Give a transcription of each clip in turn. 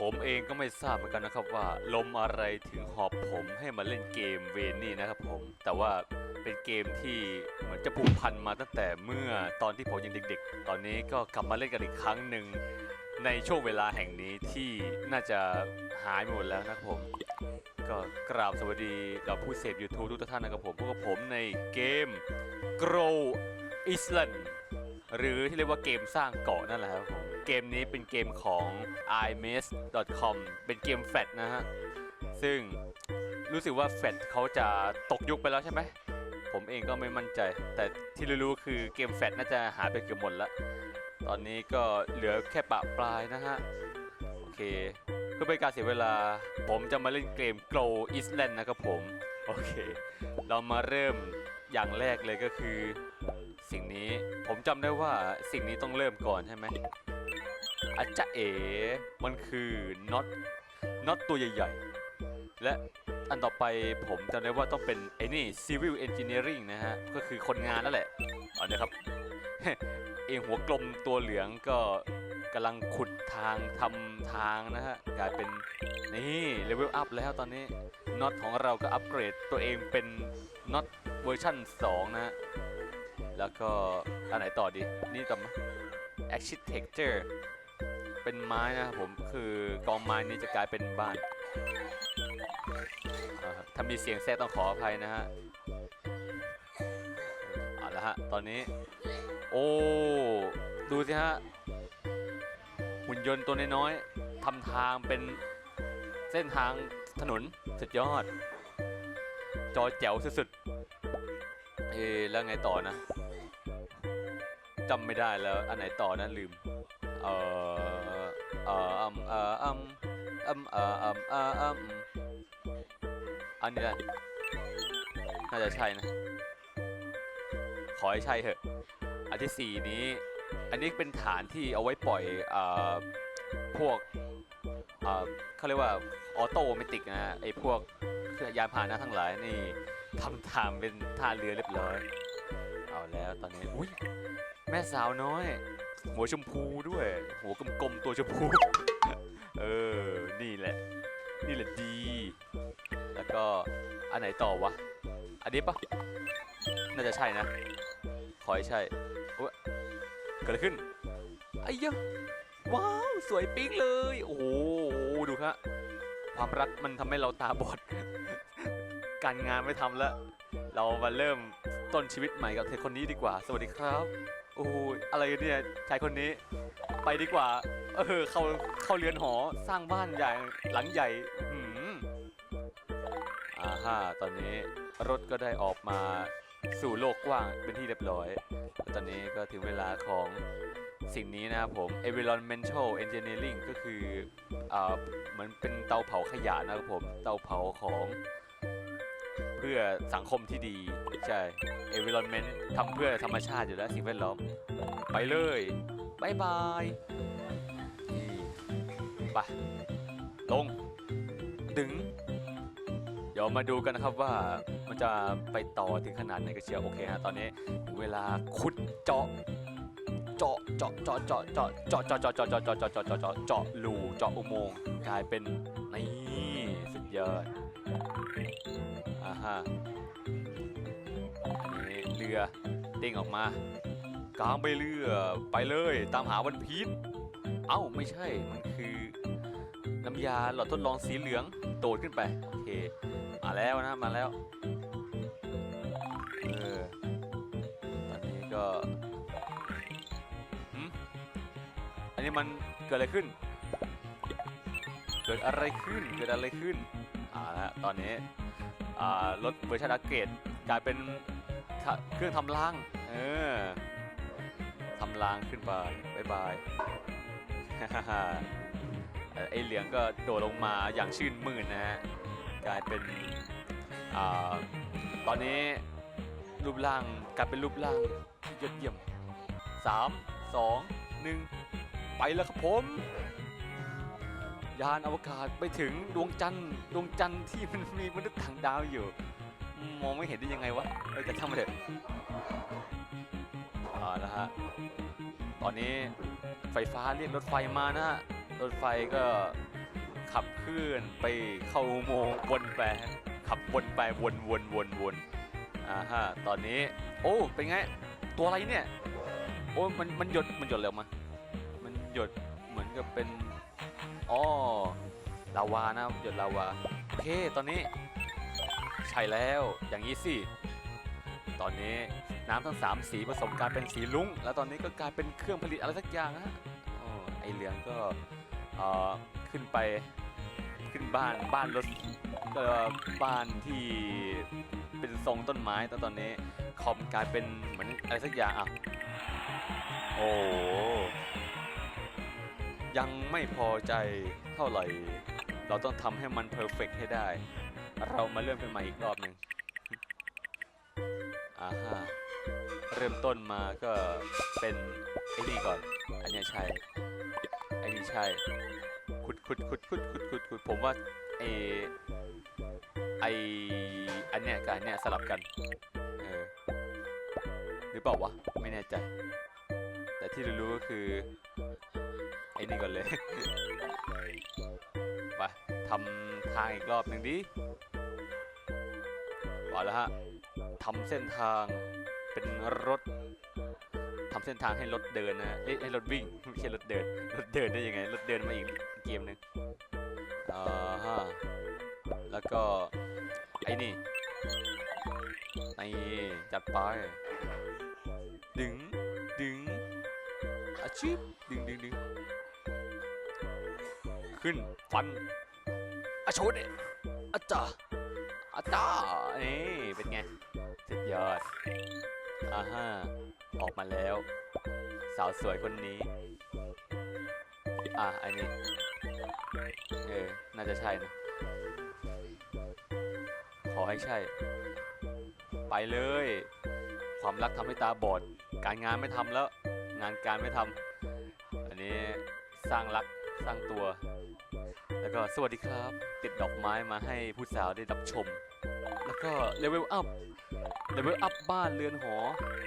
ผมเองก็ไม่ทราบเหมือนกันนะครับว่า ลมอะไรถึงหอบผมให้มาเล่นเกมเวนนี่นะครับผมแต่ว่าเป็นเกมที่เหมือนจะผูกพันมาตั้งแต่เมื่อตอนที่ผมยังเด็กๆ ตอนนี้ก็กลับมาเล่นกันอีกครั้งหนึ่งในช่วงเวลาแห่งนี้ที่น่าจะหายหมดแล้วนะครับผม ก็กราบสวัสดีเราผู้เสพ YouTube ทุกท่านนะครับผมพวกผมในเกม Grow Island หรือที่เรียกว่าเกมสร้างเกาะนั่นแหละครับผม เกมนี้เป็นเกมของ imes.com เป็นเกมแฟตนะฮะ ซึ่งรู้สึกว่าแฟตเขาจะตกยุคไปแล้วใช่ไหม ผมเองก็ไม่มั่นใจ แต่ที่รู้ๆคือเกมแฟตน่าจะหายไปเกือบหมดแล้วตอนนี้ก็เหลือแค่ปะปลายนะฮะ โอเค เพื่อเป็นการเสียเวลา ผมจะมาเล่นเกม Grow Island นะครับผม โอเค เรามาเริ่มอย่างแรกเลยก็คือ สิ่งนี้ผมจำได้ว่าสิ่งนี้ต้องเริ่มก่อนใช่ไหม อาจจะเอ๋มันคือน็อตน็อตตัวใหญ่ๆ และอันต่อไปผมจำได้ว่าต้องเป็นไอ้นี่ civil engineering นะฮะ ก็คือคนงานนั่นแหละเอาเนี่ยครับ เองหัวกลมตัวเหลืองก็กำลังขุดทางทำทางนะฮะ กลายเป็นนี่เลเวลอัพแล้วตอนนี้น็อตของเราก็อัปเกรดตัวเองเป็นน็อตเวอร์ชั่น 2 นะฮะ แล้วก็อันไหนต่อดี นี่ต่อมา architecture เป็นไม้นะครับผมคือกองไม้นี้จะกลายเป็นบ้านถ้ามีเสียงแทรกต้องขออภัยนะฮะเอาละฮะตอนนี้ โอ้ดูสิฮะหุ่นยนต์ตัวน้อยๆทำทางเป็นเส้นทางถนนสุดยอด จอแจ๋วสุดๆเอแล้วไงต่อนะจำไม่ได้แล้วอันไหนต่อนะลืม เออเอ่ออืมเอ่ออืมอืมเอ่ออืมเอ่ออืมอันนี้แหละน่าจะใช่นะ ขอให้ใช่เถอะ อันที่สี่นี้ อันนี้เป็นฐานที่เอาไว้ปล่อยเอ่อพวกเอ่อเขาเรียกว่าออโตเมติกนะไอ้พวกเครื่องยานพาหนะทั้งหลายนี่ทำทางเป็นท่าเรือเรียบร้อย เอาแล้วตอนนี้ อุ้ยแม่สาวน้อย หัวชมพูด้วย หัวกลมๆตัวชมพู เออ นี่แหละ นี่แหละดี แล้วก็อันไหนต่อวะ อันนี้ปะน่าจะใช่นะ ขอให้ใช่เกิดอะไรขึ้นไอ้ยะว้าว สวยปิ๊งเลย โอ้โห ดูครับความรักมันทำให้เราตาบอด การงานไม่ทำแล้ว เรามาเริ่มต้นชีวิตใหม่กับเธอคนนี้ดีกว่า สวัสดีครับ โอ้ยอะไรกันเนี่ยชายคนนี้ ไปดีกว่า เออเขาเขาเรือนหอสร้างบ้านใหญ่หลังใหญ่อื้อหืมอ่าฮะตอนนี้รถก็ได้ออกมาสู่โลกกว้างเป็นที่เรียบร้อย ตอนนี้ก็ถึงเวลาของสิ่งนี้นะครับผม environmental engineering ก็คืออ่าเหมือนเป็นเตาเผาขยะนะครับผม เตาเผาของ พื่อสังคมที่ดี ใช่ environment ทำเพื่อธรรมชาติอยู่แล้วสิ่งแวดล้อม ไปเลยบายบายไปลง ดึง เดี๋ยวมาดูกันนะครับว่ามันจะไปต่อถึงขนาดไหนกันเชียวโอเคฮะตอนนี้เวลาขุดเจาะเจาะเจาะเจาะเจาะเจาะเจาะเจาะเจาะเจาะเจาะเจาะเจาะเจาะเจาะเจาะเจาะรูเจาะอุโมงค์กลายเป็นนี่สุดยอด อ่าฮะอันนี้เรือเด้งออกมากลางไปเรือไปเลยตามหาวันพีชเอ้าไม่ใช่มันคือ น้ำยาหลอดทดลองสีเหลืองโดดขึ้นไปโอเคมาแล้วนะมาแล้วเออตอนนี้ก็หืมอันนี้มันเกิดอะไรขึ้น เกิดอะไรขึ้นเกิดอะไรขึ้นอ่าละตอนนี้ รถเวอร์ชันอัปเกรดกลายเป็นเครื่องทำรางเออทำรางขึ้นไปบายบายไอเหลืองก็โดดลงมาอย่างชื่นมื่นนะฮะกลายเป็นอตอนนี้รูปร่างกลายเป็นรูปร่างที่ยอดเยี่ยมสามสองหนึ่งไปแล้วครับผม ยานอวกาศไปถึงดวงจันทร์ดวงจันทร์ที่มันมีมนุษย์ต่างดาวอยู่ มองไม่เห็นได้ยังไงวะเออแต่ช่างมันเถอะเอ่าแล้วฮะตอนนี้ไฟฟ้าเรียกรถไฟมานะฮะรถไฟก็ขับเคลื่อนไปเข้าโมงวนไปขับวนไปวนวนวนวนอ่าฮะตอนนี้ โอ้เป็นไงตัวอะไรเนี่ยโอ้มันมันหยดมันหยดเร็วมามันหยดเหมือนกับเป็น อ๋อลาวานะหยดลาวาโอเคตอนนี้ ใช่แล้วอย่างนี้สิตอนนี้น้ำทั้งสามสีผสมกันเป็นสีลุ้ง แล้วตอนนี้ก็กลายเป็นเครื่องผลิตอะไรสักอย่างนะฮะอ๋อไอเหลืองก็ขึ้นไปขึ้นบ้านบ้านรถบ้านที่เป็นทรงต้นไม้แต่ตอนนี้คอมกลายเป็นเหมือนอะไรสักอย่างอะโอ้ ยังไม่พอใจเท่าไหร่ เราต้องทำให้มันเพอร์เฟกให้ได้ เรามาเริ่มกันใหม่อีกรอบหนึ่งอ่าฮะเริ่มต้นมาก็เป็นไอ้นี่ก่อน อันเนี้ยใช่ ไอ้นี่ใช่ ขุดขุดขุดขุดขุดขุดขุดผมว่าไอไออันเนี้ยกับอันเนี้ยสลับกัน เออ หรือเปล่าวะ ไม่แน่ใจ ที่รู้ๆก็คือ ไอ้นี่ก่อนเลย ไปทำทางอีกรอบหนึ่งดิว่าแล้วฮะทำเส้นทางเป็นรถทำเส้นทางให้รถเดินนะเอ้ยให้รถวิ่ง ไม่ใช่รถเดิน รถเดินได้ยังไง รถเดินมาอีกเกมหนึ่งอ่าฮะ แล้วก็ ไอ้นี่ ไอ้จัดไป ชีพดึงดึงดึงขึ้นฟันอาชดเนี่ยอาจาอาจานี่เป็นไงสุดยอดอ่าฮะออกมาแล้ว สาวสวยคนนี้ อะอันนี้ เออ น่าจะใช่นะ ขอให้ใช่ ไปเลย ความรักทำให้ตาบอด การงานไม่ทำแล้ว งานการไม่ทำอันนี้สร้างรักสร้างตัว แล้วก็สวัสดีครับ ติดดอกไม้มาให้ผู้สาวได้รับชม แล้วก็เลเวลอัพเลเวลอัพบ้านเรือนหอ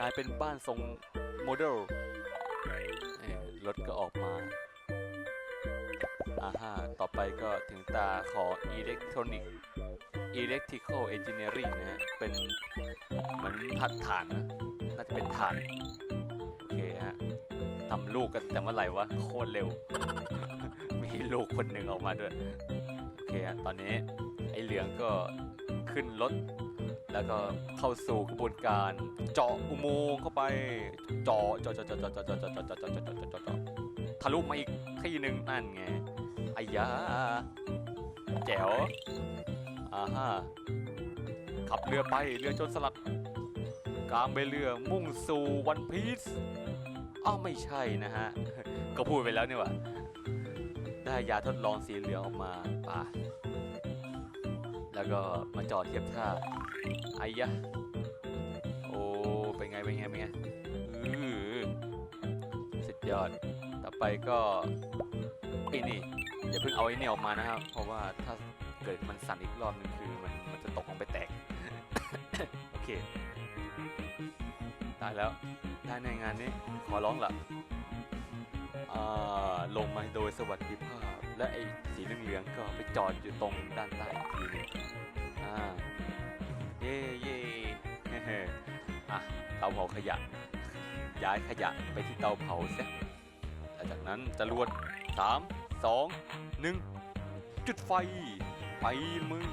กลายเป็นบ้านทรงโมเดลรถก็ออกมาอ่าฮะต่อไปก็ถึงตาขออิเล็กทรอนิก Electrical Engineering นะฮะเป็นเหมือนพัดฐานนะน่าจะเป็นฐาน โอเคฮะทำลูกกันแต่เมื่อไหร่วะโคตรเร็ว มีลูกคนหนึ่งออกมาด้วย โอเคฮะตอนนี้ไอ้เหลืองก็ขึ้นรถแล้วก็เข้าสู่กระบวนการเจาะอุโมงค์เข้าไปเจาะเจาะเจาะเจาะเจาะเจาะเจาะเจาะเจาะเจาะเจาะเจาะเจาะเจาะเจาะทะลุมาอีกที่หนึ่งนั่นไงไอ้ยาแจ๋วอ่าฮะขับเรือไปเรือโจนสลัดกลางไปเรือมุ่งสู่วันพีซ อ้าวไม่ใช่นะฮะ ก็พูดไปแล้วนี่ว่าได้ยาทดลองสีเหลืองออกมาป่าแล้วก็มาจอดเทียบท่าไอ้ยะ โอ้ เป็นไง เป็นไง เป็นไงสุดยอด ต่อไปก็ไอ้นี่อย่าเพิ่งเอาไอ้นี่ออกมานะครับ เพราะว่าถ้าเกิดมันสั่นอีกรอบนึงคือมันมันจะตกลงไปแตก โอเค ตายแล้ว ได้ในงานนี้ขอร้องละอ่าลงมาโดยสวัสดิภาพ และไอ้สีเหลืองๆก็ไปจอดอยู่ตรงด้านใต้อีกทีนึงอ่าเย่เย่เฮ้เฮ้อะเตาเผาขยะ ย้ายขยะไปที่เตาเผาเสียแล้วจากนั้นจรวดสามสองหนึ่งจุดไฟไปมึง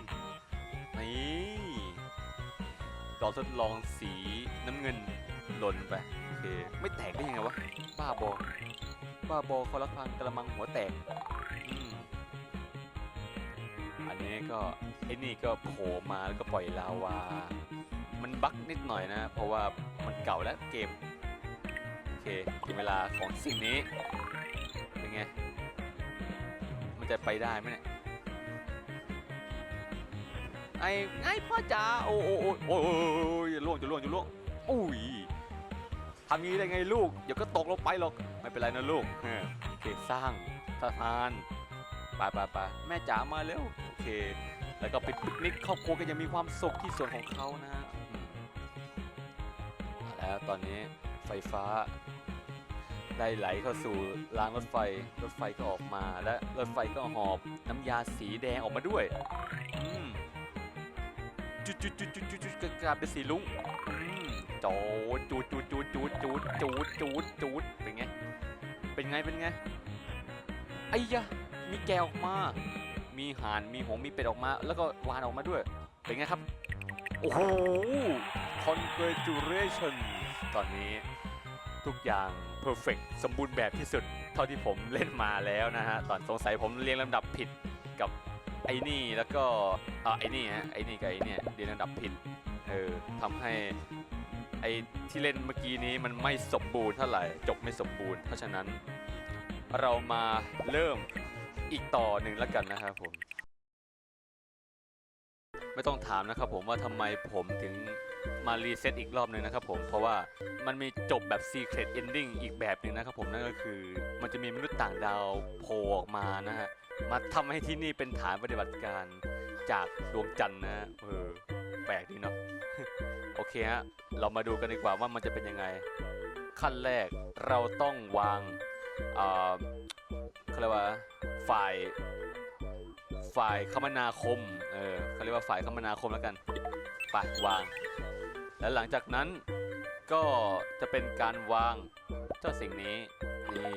นี่ตอนทดลองสีน้ำเงินหล่นไป ไม่แตกได้ยังไงวะ บ้าบอ บ้าบอคอลักพังกระมังหัวแตกอืมอันนี้ก็ไอ้นี่ก็โผล่มาแล้วก็ปล่อยลาวา มันบั๊กนิดหน่อยนะ เพราะว่ามันเก่าแล้วเกม โอเคถึงเวลาของสิ่งนี้เป็นไง มันจะไปได้ไหมเนี่ยไอ้ไอ้พ่อจ๋าโอ้โอ้โอ้โอ้ยล่วงจะล่วงจะล่วงอุ้ย ทำงี้ได้ไงลูก เดี๋ยวก็ตกลงไปหรอก ไม่เป็นไรนะลูกโอเคสร้างสะพานไปไปไปแม่จ๋ามาเร็วโอเค แล้วก็ไปปิกนิกครอบครัวก็ยังมีความสุขที่ส่วนของเขานะฮะแล้วตอนนี้ไฟฟ้า ได้ไหลเข้าสู่รางรถไฟ รถไฟก็ออกมาและรถไฟก็หอบน้ำยาสีแดงออกมาด้วยจุดจุดจุดจุดจุดจุดกลายเป็นสีลุ้ง จดจูดจูดจูดจูดจูดจูดจูดจูดเป็นไง เป็นไง เป็นไง ไอ้ยะ มีแกออกมา มีห่าน มีหงมีเป็ดออกมา แล้วก็วานออกมาด้วย เป็นไงครับ โอ้โห congratulation ตอนนี้ทุกอย่าง perfect สมบูรณ์แบบที่สุด เท่าที่ผมเล่นมาแล้วนะฮะ ตอนสงสัยผมเรียงลำดับผิดกับไอ้นี่แล้วก็อ่าไอ้นี่ฮะไอ้นี่กับไอ้นี่เรียงลำดับผิดเออทำให้ อ้ที่เล่นเมื่อกี้นี้มันไม่สมบูรณ์เท่าไหร่ จบไม่สมบูรณ์ เพราะฉะนั้นเรามาเริ่มอีกต่อหนึ่งแล้วกันนะครับผม ไม่ต้องถามนะครับผมว่าทำไมผมถึงมารีเซ็ตอีกรอบหนึ่งนะครับผมเพราะว่ามันมีจบแบบ Secret Ending อีกแบบหนึ่งนะครับผมนั่นก็คือมันจะมีมนุษย์ต่างดาวโผล่ออกมานะฮะมาทำให้ที่นี่เป็นฐานปฏิบัติการจากดวงจันทร์นะฮะเออแปลกดีเนาะ โอเคฮะ เรามาดูกันดีกว่าว่ามันจะเป็นยังไง ขั้นแรกเราต้องวางเอ่อเขาเรียกว่าฝ่าย ฝ่ายคมนาคม เออเขาเรียกว่าฝ่ายคมนาคมแล้วกันไปวาง แล้วหลังจากนั้นก็จะเป็นการวางเจ้าสิ่งนี้นี่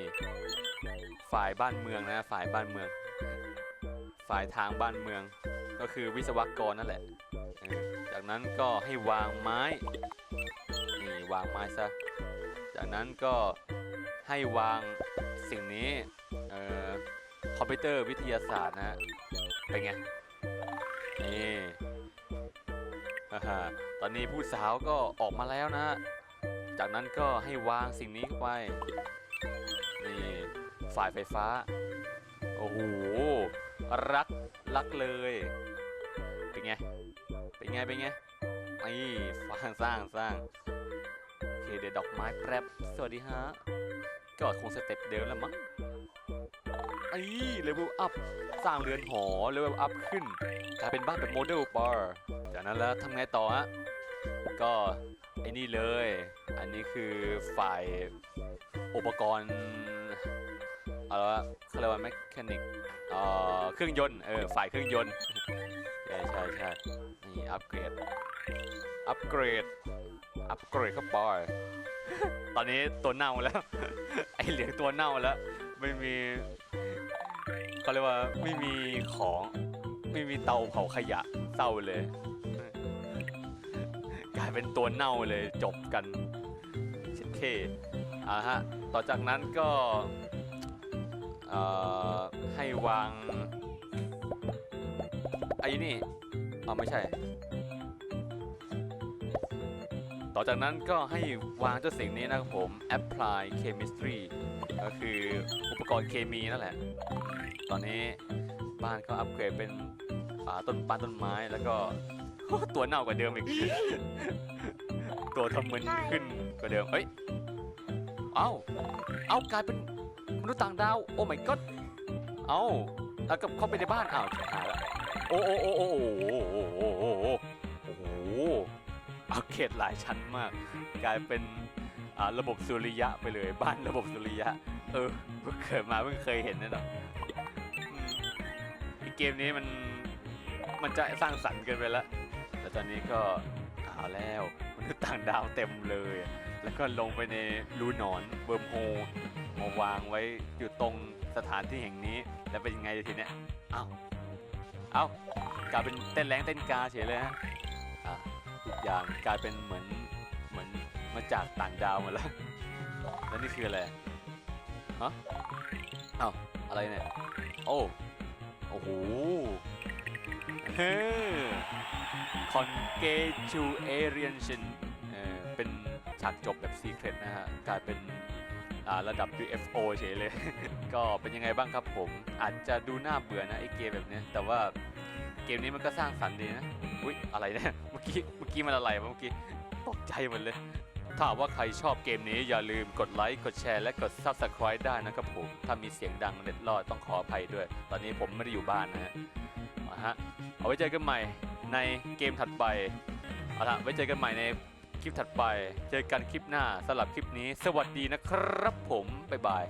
ฝ่ายบ้านเมืองนะฝ่ายบ้านเมือง ฝ่ายทางบ้านเมือง ก็คือวิศวกรนั่นแหละ จากนั้นก็ให้วางไม้ นี่วางไม้ซะ จากนั้นก็ให้วางสิ่งนี้เอ่อคอมพิวเตอร์วิทยาศาสตร์นะฮะ เป็นไง นี่ฮ่าตอนนี้ผู้สาวก็ออกมาแล้วนะฮะจากนั้นก็ให้วางสิ่งนี้เข้าไป นี่ฝ่ายไฟฟ้า โอ้โห รัก รักเลย เป็นไง เป็นไง เป็นไงนี่ฟางสร้างสร้างโอเคเดี๋ยวดอกไม้แป๊บสวัสดีฮะก็คงสเต็ปเดิมแล้วมั้งไอ้เลเวลอัพสร้างเรือนหอเลเวลอัพขึ้นกลายเป็นบ้านแบบโมเดลบาร์จากนั้นแล้วทำไงต่อฮะก็ไอ้นี่เลย อันนี้คือฝ่ายอุปกรณ์อะไรวะเขาเรียกว่าแมคานิกเอ่อเครื่องยนต์เออฝ่ายเครื่องยนต์ ช่ใช่ใช่นี่อัปเกรด อัปเกรด อัปเกรดเข้าไป ตอนนี้ตัวเน่าแล้ว ไอเหลืองตัวเน่าแล้ว ไม่มีเขาเรียกว่าไม่มีของ ไม่มีเตาเผาขยะเศร้าเลย กลายเป็นตัวเน่าเลยจบกันเช่นเคอ่าฮะ ต่อจากนั้นก็ให้วางไอ้นี่ อ๋อไม่ใช่ ต่อจากนั้นก็ให้วางเจ้าสิ่งนี้นะครับผม apply chemistry ก็คืออุปกรณ์เคมีนั่นแหละ ตอนนี้บ้านก็อัปเกรดเป็นอ่าต้นปานต้นไม้แล้วก็ตัวเน่ากว่าเดิมอีก ตัวทำมึนขึ้นกว่าเดิม เอ้ย เอ้า เอ้ากลายเป็นมนุษย์ต่างดาว โอ้ my god เอ้าแล้วก็เข้าไปในบ้านอ้าวหายแล้ว โอ้โอ้โอ้โอ้โอ้โอ้โอ้โอ้โอ้โอ้อัปเกรดหลายชั้นมาก กลายเป็นระบบสุริยะไปเลยบ้านระบบสุริยะ เออเพิ่งเกิดมาเพิ่งเคยเห็นนะเนาะอืมไอเกมนี้มันมันจะสร้างสรรค์เกินไปแล้วแต่ตอนนี้ก็เอาแล้วมนุษย์ต่างดาวเต็มเลย แล้วก็ลงไปในรูหนอนเบิร์มโฮมาวางไว้อยู่ตรงสถานที่แห่งนี้ แล้วเป็นยังไงทีเนี้ยอ้าว เอ้ากลายเป็นเต้นแรงเต้นกาเฉยเลยฮะอะทุกอย่างกลายเป็นเหมือนเหมือนมาจากต่างดาวหมดแล้ว แล้วนี่คืออะไรฮะเอ้าอะไรเนี่ย โอ้โอ้โหเฮ้ Congratulation เออเป็นฉากจบแบบซีเครตนะฮะ กลายเป็น ระดับ UFO เฉยเลย ก็เป็นยังไงบ้างครับผม อาจจะดูน่าเบื่อนะไอเกมแบบนี้แต่ว่าเกมนี้มันก็สร้างสรรค์ดีนะ อุ๊ย อะไรเนี่ย เมื่อกี้ เมื่อกี้มันอะไรวะเมื่อกี้ ตกใจหมดเลย ถ้าว่าใครชอบเกมนี้อย่าลืมกดไลค์ กดแชร์และกด Subscribe ได้นะครับผม ถ้ามีเสียงดังเล็ดลอดต้องขออภัยด้วย ตอนนี้ผมไม่ได้อยู่บ้านนะฮะเอาฮะเอาไว้เจอกันใหม่ในเกมถัดไป เอาละไว้เจอกันใหม่ใน คลิปถัดไป เจอกันคลิปหน้าสำหรับคลิปนี้ สวัสดีนะครับผม บ๊ายบาย